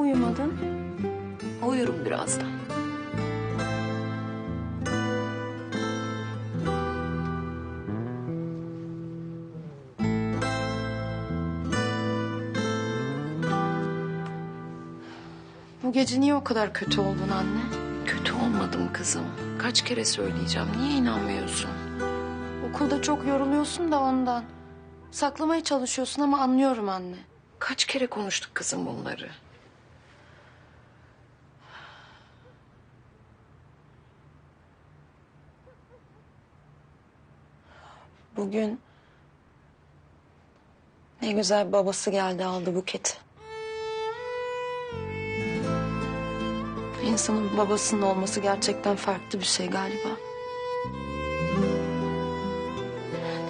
uyumadın? Uyurum birazdan. Bu gece niye o kadar kötü oldun anne? Kötü olmadım kızım. Kaç kere söyleyeceğim. Niye inanmıyorsun? Okulda çok yoruluyorsun da ondan. Saklamaya çalışıyorsun ama anlıyorum anne. Kaç kere konuştuk kızım bunları? Bugün ne güzel babası geldi aldı buketi. İnsanın babasının olması gerçekten farklı bir şey galiba.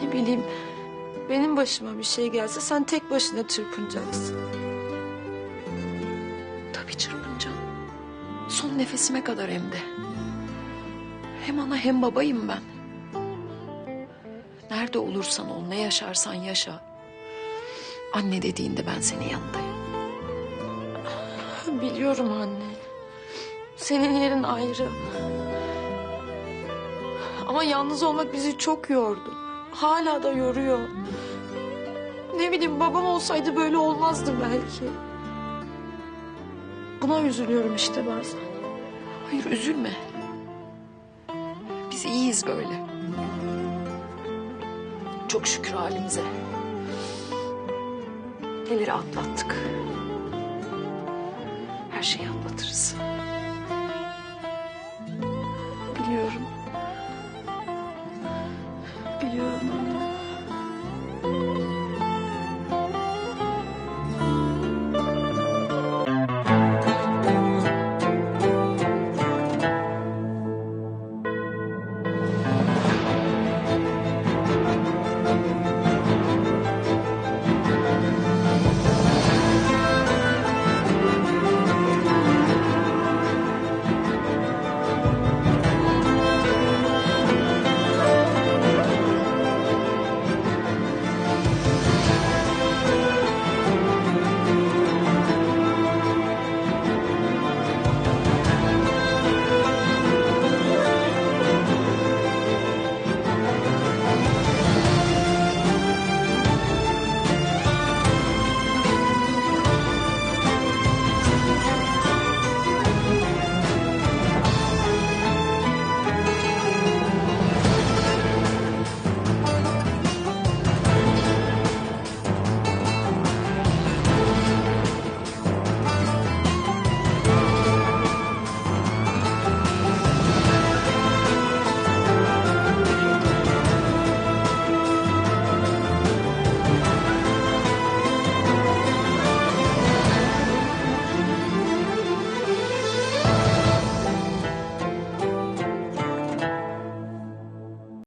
Ne bileyim benim başıma bir şey gelse sen tek başına çırpınacaksın. Tabii çırpınacağım. Son nefesime kadar hem de. Hem ana hem babayım ben. Nerede olursan ol, ne yaşarsan yaşa. Anne dediğinde ben senin yanındayım. Biliyorum anne. Senin yerin ayrı. Ama yalnız olmak bizi çok yordu. Hala da yoruyor. Ne bileyim babam olsaydı böyle olmazdı belki. Buna üzülüyorum işte bazen. Hayır üzülme. Biz iyiyiz böyle. Çok şükür halimize. Neleri atlattık. Her şeyi atlatırız. Biliyorum. Biliyorum.